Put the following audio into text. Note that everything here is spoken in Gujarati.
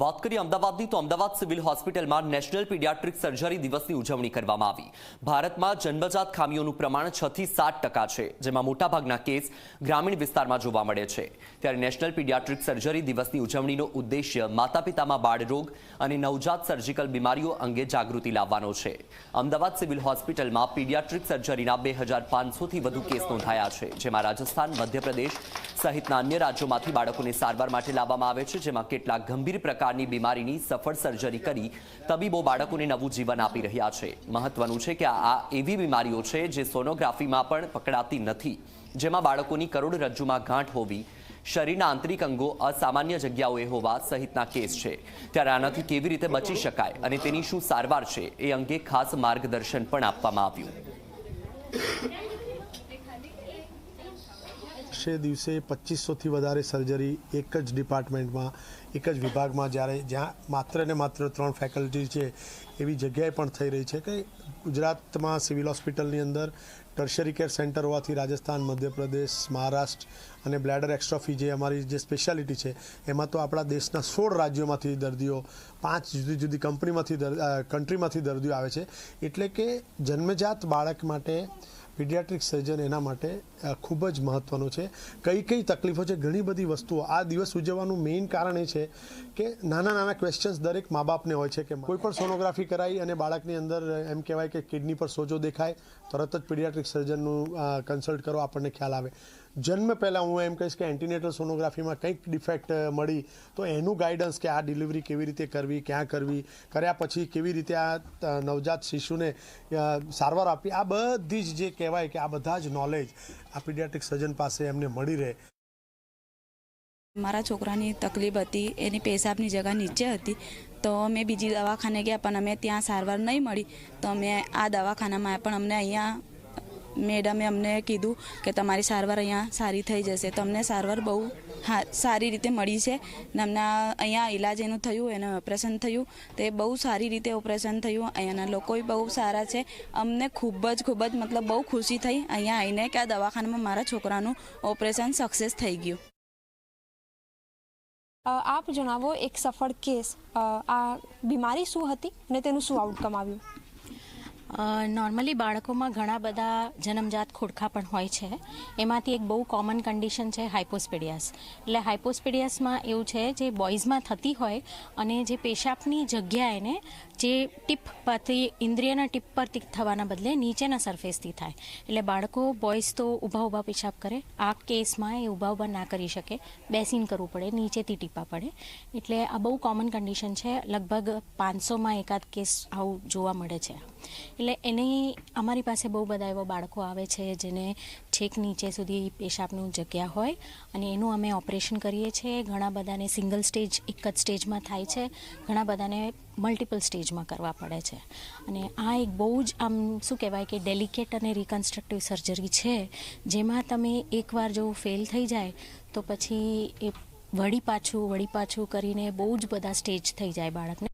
વાત કરીએ અમદાવાદની, તો અમદાવાદ સિવિલ હોસ્પિટલમાં નેશનલ પીડિયાટ્રિક સર્જરી દિવસની ઉજવણી કરવામાં આવી. ભારતમાં જન્મજાત ખામીઓનું પ્રમાણ છ થી સાત ટકા છે, જેમાં મોટાભાગના કેસ ગ્રામીણ વિસ્તારમાં જોવા મળે છે. ત્યારે નેશનલ પીડિયાટ્રિક સર્જરી દિવસની ઉજવણીનો ઉદ્દેશ્ય માતા પિતામાં બાળરોગ અને નવજાત સર્જિકલ બીમારીઓ અંગે જાગૃતિ લાવવાનો છે. અમદાવાદ સિવિલ હોસ્પિટલમાં પીડિયાટ્રિક સર્જરીના બે હજાર પાંચસોથી વધુ કેસ નોંધાયા છે, જેમાં રાજસ્થાન, મધ્યપ્રદેશ સહિતના અન્ય રાજ્યોમાંથી બાળકોને સારવાર માટે લાવવામાં આવે છે, જેમાં કેટલાક ગંભીર પ્રકારની બીમારીની સફળ સર્જરી કરી તબીબો બાળકોને નવું જીવન આપી રહ્યા છે. મહત્વનું છે કે આ એવી બીમારીઓ છે જે સોનોગ્રાફીમાં પણ પકડાતી નથી, જેમાં બાળકોની કરોડરજ્જુમાં ગાંઠ હોવી, શરીરના આંતરિક અંગો અસામાન્ય જગ્યાઓએ હોવા સહિતના કેસ છે. ત્યારે આનાથી કેવી રીતે બચી શકાય અને તેની શું સારવાર છે એ અંગે ખાસ માર્ગદર્શન પણ આપવામાં આવ્યું. છે દિવસે પચીસોથી વધારે સર્જરી એક જ ડિપાર્ટમેન્ટમાં એક જ વિભાગમાં જ્યારે જ્યાં માત્ર ને માત્ર ત્રણ ફેકલ્ટી છે, એવી જગ્યાએ પણ થઈ રહી છે કે ગુજરાતમાં સિવિલ હોસ્પિટલની અંદર ટર્શરી કેર સેન્ટર હોવાથી રાજસ્થાન, મધ્યપ્રદેશ, મહારાષ્ટ્ર અને બ્લેડર એક્સ્ટ્રોફી જે અમારી જે સ્પેશિયાલિટી છે, એમાં તો આપણા દેશના સોળ રાજ્યોમાંથી દર્દીઓ, પાંચ જુદી જુદી કંપનીમાંથી કન્ટ્રીમાંથી દર્દીઓ આવે છે. એટલે કે જન્મજાત બાળક માટે પીડિયાટ્રિક સર્જન એના માટે ખૂબ જ મહત્ત્વનું છે. કઈ કઈ તકલીફો છે? ઘણી બધી વસ્તુઓ. આ દિવસ ઉજવવાનું મેઇન કારણ એ છે કે નાના નાના ક્વેશ્ચન્સ દરેક મા બાપને હોય છે કે કોઈ પણ સોનોગ્રાફી કરાવી અને બાળકની અંદર એમ કહેવાય કે કિડની પર સોજો દેખાય, તરત જ પીડિયાટ્રિક સર્જનનું કન્સલ્ટ કરો, આપણને ખ્યાલ આવે. જન્મ પહેલાં હું એમ કહીશ કે એન્ટીનેટલ સોનોગ્રાફીમાં કંઈક ડિફેક્ટ મળી, તો એનું ગાઈડન્સ કે આ ડિલિવરી કેવી રીતે કરવી, ક્યાં કરવી, કર્યા પછી કેવી રીતે આ નવજાત શિશુને સારવાર આપવી, આ બધી જ જે કહેવાય કે આ બધા જ નોલેજ આ પીડિયાટ્રિક સર્જન પાસે એમને મળી રહે. મારા છોકરાની તકલીફ હતી, એની પેશાબની જગા નીચે હતી, તો અમે બીજી દવાખાને ગયા પણ અમે ત્યાં સારવાર નહીં મળી. તો અમે આ દવાખાનામાં પણ અમને અહીંયા મેડમે અમને કીધું કે તમારી સારવાર અહીંયા સારી થઈ જશે. તો અમને સારવાર બહુ હા, સારી રીતે મળી છે. ને અમને અહીંયા ઈલાજ એનું થયું, એનું ઓપરેશન થયું. તે બહુ સારી રીતે ઓપરેશન થયું. અહીંયાના લોકો બહુ સારા છે. અમને ખૂબ જ ખૂબ જ મતલબ બહુ ખુશી થઈ. અહીંયા આવીને કે આ દવાખાનામાં મારા છોકરાનું ઓપરેશન સક્સેસ થઈ ગયું. આપ જણાવો એક સફળ કેસ. આ બીમારી શું હતી અને તેનું શું આઉટકમ આવ્યું? નોર્મલી બાળકોમાં ઘણા બધા જન્મજાત ખોડખા પણ હોય છે. એમાંથી એક બહુ કોમન કન્ડિશન છે હાઇપોસ્પીડિયાસ એટલે હાઇપોસ્પિડિયાસમાં એવું છે જે બોયઝમાં થતી હોય અને જે પેશાબની જગ્યાએને જે ટીપ પરથી, ઇન્દ્રિયના ટીપ પરથી થવાના બદલે નીચેના સરફેસથી થાય. એટલે બાળકો બોયઝ તો ઊભા ઊભા પેશાબ કરે. આ કેસમાં એ ઊભા ઊભા ના કરી શકે. બેસીને કરવું પડે, નીચેથી ટીપા પડે. એટલે આ બહુ કોમન કન્ડિશન છે. લગભગ પાંચસોમાં એકાદ કેસ આવું જોવા મળે છે. એટલે એની અમારી પાસે બહુ બધા એવા બાળકો આવે છે જેને છેક નીચે સુધી પેશાબનું જગ્યા હોય અને એનું અમે ઓપરેશન કરીએ છીએ. ઘણા બધાને સિંગલ સ્ટેજ, એક જ સ્ટેજમાં થાય છે. ઘણા બધાને મલ્ટિપલ સ્ટેજમાં કરવા પડે છે. અને આ એક બહુ જ આમ શું કહેવાય કે ડેલિકેટ અને રિકન્સ્ટ્રક્ટિવ સર્જરી છે. જેમાં તમે એકવાર જો ફેલ થઈ જાય તો પછી એ વળી પાછું વળી પાછું કરીને બહુ જ બધા સ્ટેજ થઈ જાય બાળકને.